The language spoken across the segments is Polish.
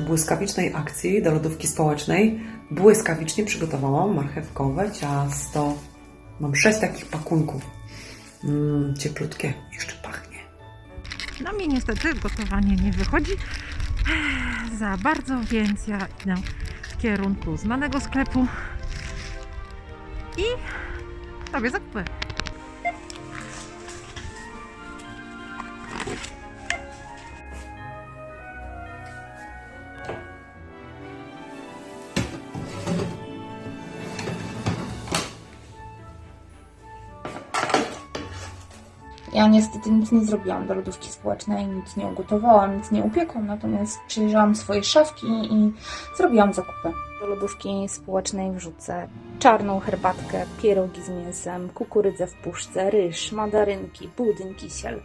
błyskawicznej akcji do lodówki społecznej błyskawicznie przygotowałam marchewkowe ciasto. Mam sześć takich pakunków. Mmm, cieplutkie, jeszcze pachnie. No mi niestety gotowanie nie wychodzi za bardzo, więc ja idę w kierunku znanego sklepu i robię zakupy. Ja niestety nic nie zrobiłam do lodówki społecznej, nic nie ugotowałam, nic nie upiekłam, natomiast przejrzałam swoje szafki i zrobiłam zakupy. Do lodówki społecznej wrzucę czarną herbatkę, pierogi z mięsem, kukurydzę w puszce, ryż, mandarynki, budyń, kisiel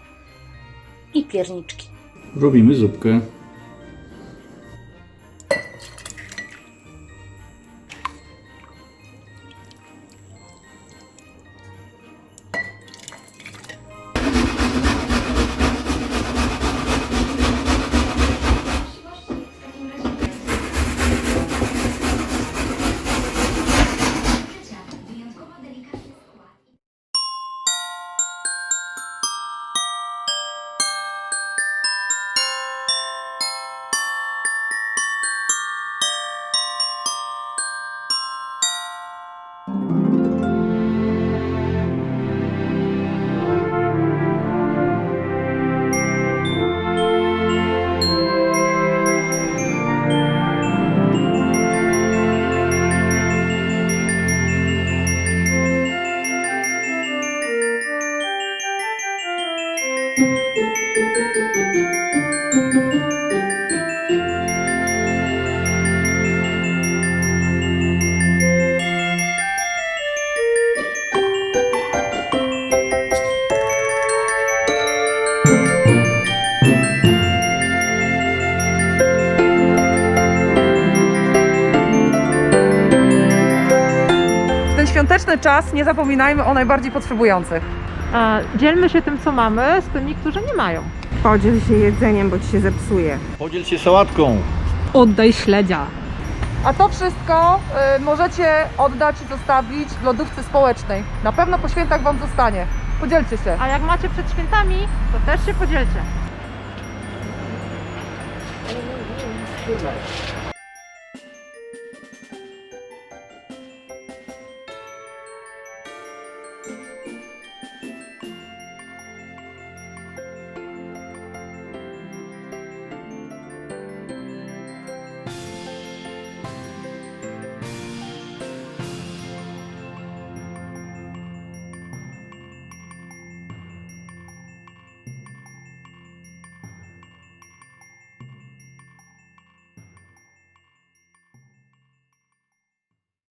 i pierniczki. Robimy zupkę. Świąteczny czas nie zapominajmy o najbardziej potrzebujących. Dzielmy się tym, co mamy, z tymi, którzy nie mają. Podziel się jedzeniem, bo ci się zepsuje. Podziel się sałatką. Oddaj śledzia. A to wszystko y, możecie oddać i zostawić w lodówce społecznej. Na pewno po świętach Wam zostanie. Podzielcie się. A jak macie przed świętami, to też się podzielcie.